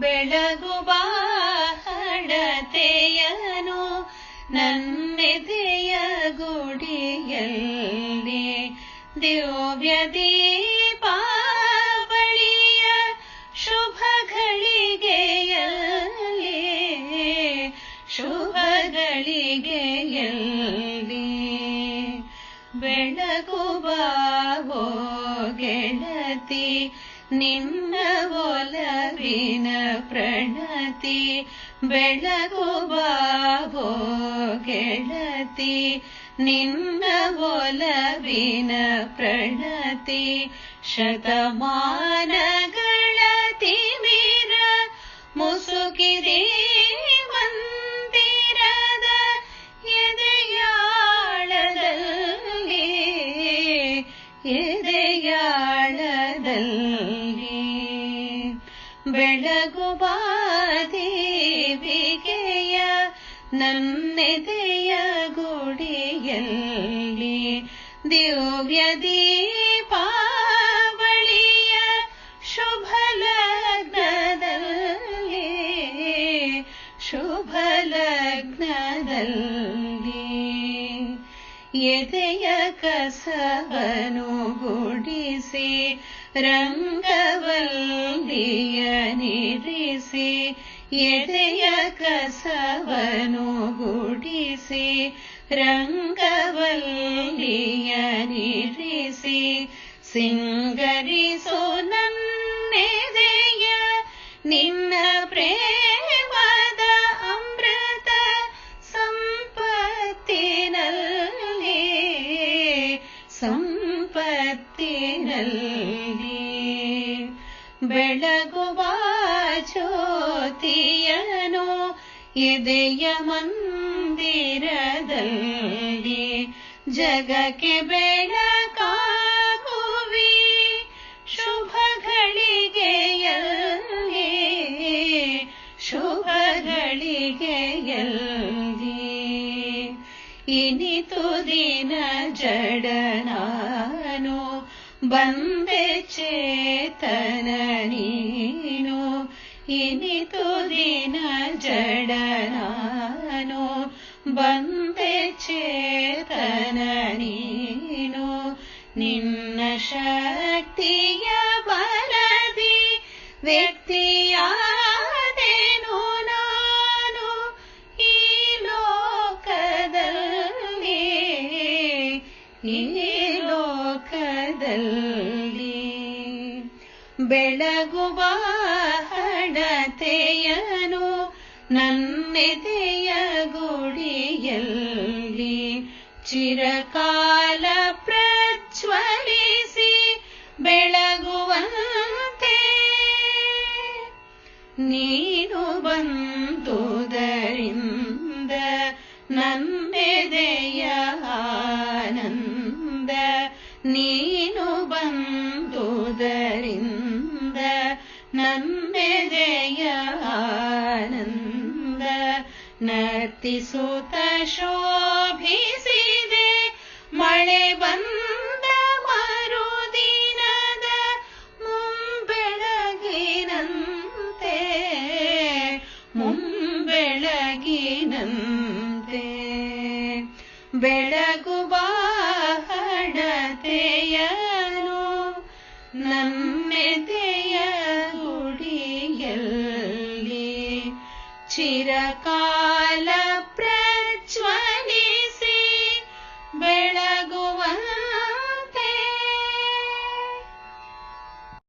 ಬೆಳಗುವ ಹಣತೆಯನು ನನ್ನೆದೆಯ ಗುಡಿಯಲ್ಲಿ ದಿವ್ಯ ದೀಪಾವಳಿಯ ಶುಭ ಗಳಿಗೆಯಲ್ಲಿ ಶುಭ ಗಳಿಗೆಯಲ್ಲಿ ಬೆಳಗುವ ಓ ಗೆಳತಿ ನಿನ್ನ ಒಲವಿನ ಪ್ರಣತಿ ಬೆಳಗು ಬಾಬೋ ಗೆಳತಿ, ನಿನ್ನ ಒಲವಿನ ಪ್ರಣತಿ, ಶತಮಾನಗಳ ತಿಮಿರ, ಮುಸುಕಿದೆ ಮಂದಿರದ ಎದೆಯಾಳದಲ್ಲಿ ಎದೆಯಾಳದಲ್ಲಿ ಬೆಳಗುವ ದೇವಿಗೆಯ ನನ್ನೆದೆಯ ಗುಡಿಯಲ್ಲಿ ದಿವ್ಯ ದೀಪಾವಳಿಯ ಶುಭ ಲಗ್ನದಲ್ಲಿ ಶುಭ ಲಗ್ನದಲ್ಲಿ ಎದೆಯ ಕಸವನು ಗುಡಿಸಿ ರಂಗವಲ್ಲಿಯ ನಿರಿಸಿ ಎದೆಯ ಕಸವನು ಗುಡಿಸಿ ರಂಗವಲ್ಲಿಯ ನಿರಿಸಿ ಸಿಂಗರಿಸೋ ಬೆಳಗುವ ಜ್ಯೋತಿಯನು ಎದೆಯ ಮಂದಿರದಲ್ಲಿ ಜಗಕ್ಕೆ ಬೆಳಕಾಗುವಿ ಶುಭ ಶುಭಗಳಿಗೆಯಲ್ಲಿ ಶುಭ ಗಳಿಗೆಯಲ್ಲಿ ಇನಿತು ದಿನ ಜಡ ನಾನು ಬಂದೆ ಚೇತನ ನೀನು ಇನಿತು ದಿನ ಜಡ ನಾನು ಬಂದೆ ಚೇತನ ನೀನು ನಿನ್ನ ಶಕ್ತಿಯ ಲೋಕದಲ್ಲಿ ಬೆಳಗುವ ಹಣತೆಯನು ನನ್ನೆದೆಯ ಗುಡಿಯಲ್ಲಿ ಚಿರಕಾಲ ಪ್ರಜ್ವಲಿಸಿ ಬೆಳಗುವಂತೆ ನೀನು ಬಂದುದರಿಂದ ನನ್ನೆದೆಯ ಆನಂದ ನರ್ತಿಸುತ್ತ ಶೋಭಿಸಿದೆ. ಮಳೆ ಬಂದ ಮರುದಿನದ ಮುಂಬೆಳಗಿನಂತೆ ಮುಂಬೆಳಗಿನಂತೆ. ಬೆಳಗು ಹಣತೆಯನು ನಮ್ಮೆದೆಯ चिरकाल प्रज्वल